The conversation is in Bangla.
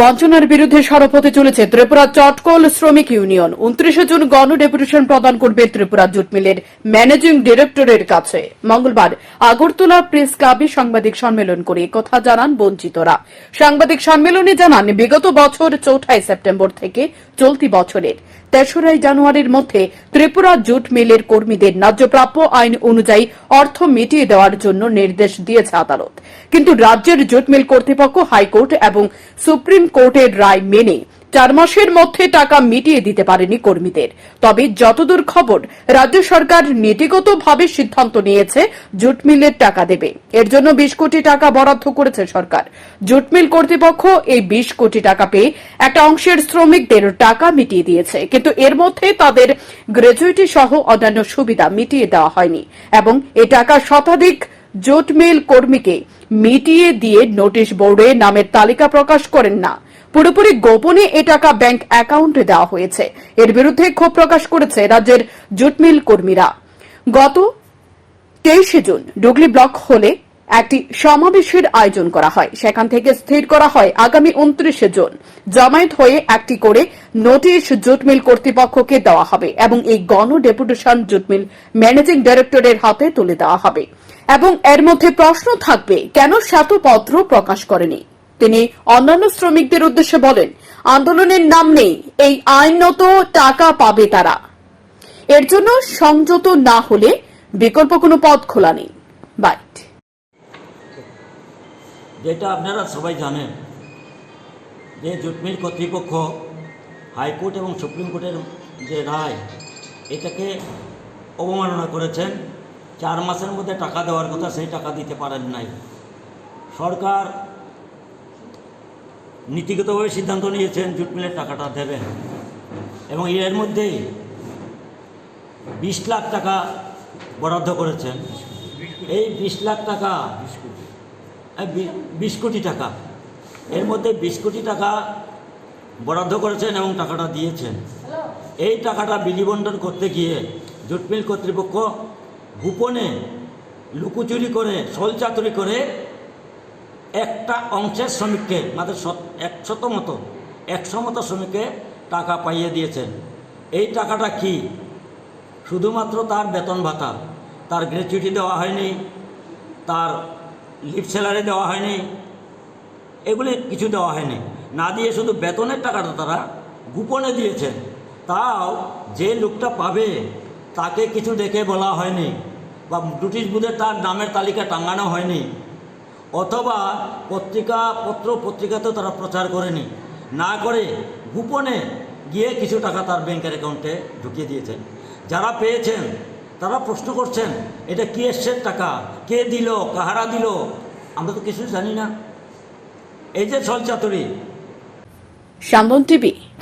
বঞ্চনার বিরুদ্ধে সরব হতে চলেছে ত্রিপুরা চটকল শ্রমিক ইউনিয়ন। উনত্রিশে জুন গণ ডেপুটেশন প্রদান করবে ত্রিপুরা জুট মিলের ম্যানেজিং ডিরেক্টরের কাছে। মঙ্গলবার আগরতলা প্রেস ক্লাবে সাংবাদিক সম্মেলন করে কথা জানান বঞ্চিতরা। সাংবাদিক সম্মেলনে জানান, বিগত বছর চৌঠাই সেপ্টেম্বর থেকে চলতি বছরের তেসরাই জানুয়ারির মধ্যে ত্রিপুরা জুট মিলের কর্মীদের ন্যায্যপ্রাপ্য আইন অনুযায়ী অর্থ মিটিয়ে দেওয়ার জন্য নির্দেশ দিয়েছে আদালত। কিন্তু রাজ্যের জুট মিল কর্তৃপক্ষ, হাইকোর্ট এবং সুপ্রিম কোর্টের রায় মেনে চার মাসের মধ্যে টাকা মিটিয়ে দিতে পারেনি কর্মীদের। তবে যতদূর খবর, রাজ্য সরকার নীতিগতভাবে সিদ্ধান্ত নিয়েছে জুট মিলের টাকা দেবে। এর জন্য বিশ কোটি টাকা বরাদ্দ করেছে সরকার। জুট মিল কর্তৃপক্ষ এই বিশ কোটি টাকা পেয়ে একটা অংশের শ্রমিকদের টাকা মিটিয়ে দিয়েছে। কিন্তু এর মধ্যে তাদের গ্র্যাজুইটি সহ অন্যান্য সুবিধা মিটিয়ে দেওয়া হয়নি। এবং এ টাকা শতাধিক জুট মিল কর্মীকে মিটিয়ে দিয়ে নোটিশ বোর্ডে নামের তালিকা প্রকাশ করেন না। পুরোপুরি গোপনে এ টাকা ব্যাংক অ্যাকাউন্টে দেওয়া হয়েছে। এর বিরুদ্ধে ক্ষোভ প্রকাশ করেছে রাজ্যের জুট মিল কর্মীরা। গত তেইশে জুন ডুগলি ব্লক হলে একটি সমাবেশের আয়োজন করা হয়। সেখান থেকে স্থির করা হয় আগামী উনত্রিশে জুন। জমায়েত হয়ে একটি করে নোটিশ জুটমিল কর্তৃপক্ষকে দেওয়া হবে এবং এই গণ ডেপুটেশন জুটমিল ম্যানেজিং ডিরেক্টরের হাতে তুলে দেওয়া হবে। এবং এর মধ্যে প্রশ্ন থাকবে, কেন শ্বেতপত্র প্রকাশ করেনি? তিনি অন্যান্য শ্রমিকদের উদ্দেশ্যে বলেন, আন্দোলনের নাম নেই, এই আইনত টাকা পাবে তারা। এর জন্য সংযত না হলে বিকল্প কোনো পথ খোলা নেই। বাইট যেটা আপনারা সবাই জানেন, যে জুটমিল কর্তৃপক্ষ হাইকোর্ট এবং সুপ্রিম কোর্টের যে রায়, এটাকে অবমাননা করেছেন। চার মাসের মধ্যে টাকা দেওয়ার কথা, সেই টাকা দিতে পারেন নাই। সরকার নীতিগতভাবে সিদ্ধান্ত নিয়েছেন জুটমিলের টাকাটা দেবেন। এবং এর মধ্যেই বিশ লাখ টাকা বরাদ্দ করেছেন। এই বিশ লাখ টাকা বিশ কোটি টাকা, এর মধ্যে বিশ কোটি টাকা বরাদ্দ করেছেন এবং টাকাটা দিয়েছেন। এই টাকাটা বিলিবন্টন করতে গিয়ে জুটমিল কর্তৃপক্ষ গোপনে লুকোচুরি করে সলচাতুরি করে একটা অংশের শ্রমিককে, মাত্র একশত মতো, একশো মতো শ্রমিককে টাকা পাইয়ে দিয়েছেন। এই টাকাটা কি? শুধুমাত্র তার বেতন ভাতা, তার গ্র্যাচুইটি দেওয়া হয়নি, তার লিভ স্যালারি দেওয়া হয়নি, এগুলি কিছু দেওয়া হয়নি। না দিয়ে শুধু বেতনের টাকাটা তারা গোপনে দিয়েছেন। তাও যে লোকটা পাবে তাকে কিছু দেখে বলা হয়নি বা ব্রিটিশ বুধে তার নামের তালিকা টাঙানো হয়নি, অথবা পত্রিকা, পত্র পত্রিকাতেও তারা প্রচার করেনি। না করে গোপনে গিয়ে কিছু টাকা তার ব্যাংকের অ্যাকাউন্টে ঢুকিয়ে দিয়েছেন। যারা পেয়েছেন, তারা প্রশ্ন করছেন, এটা কি এসছেন টাকা? কে দিল? কাহারা দিল? আমরা তো কিছু জানি না। এই যে ছলচাতুরি। সান্দন টিভি